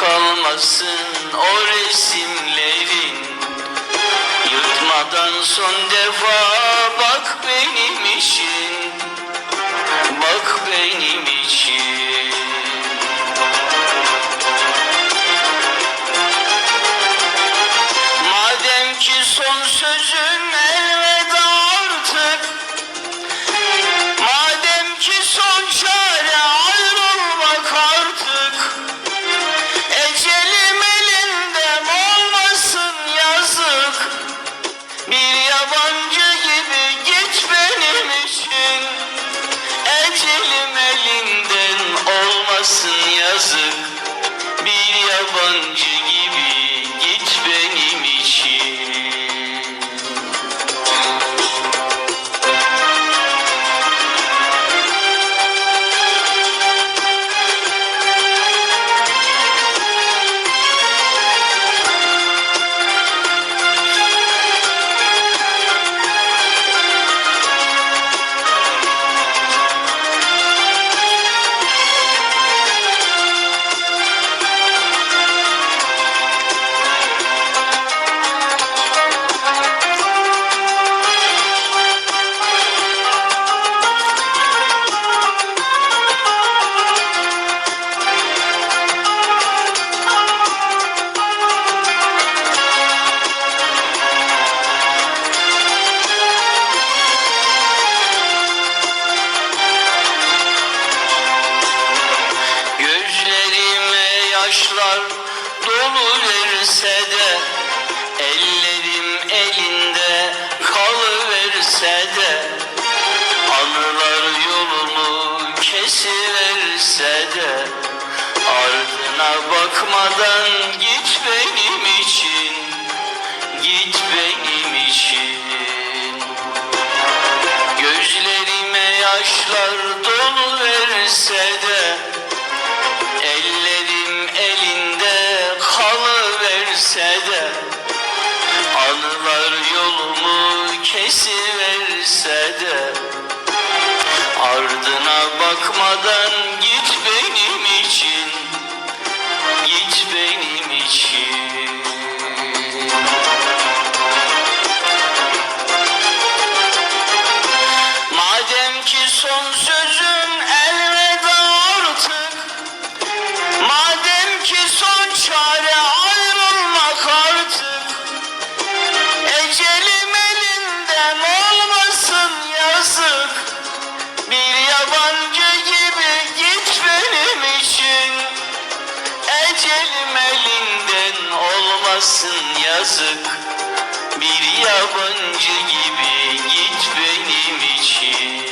kalmasın o resimlerin. Yırtmadan son defa bak benim için Bak benim için Madem ki son sözün Bir kesiverse de Ardına bakmadan git benim için Git benim için. Gözlerime yaşlar dolu verse de Ellerim elinde kalıverse de Anılar yolumu kesiverse de Ardına bakmadan olmasın yazık. Bir yabancı gibi git benim için.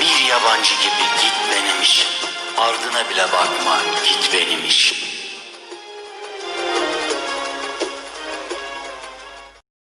Bir yabancı gibi git benim için. Ardına bile bakma git benim için.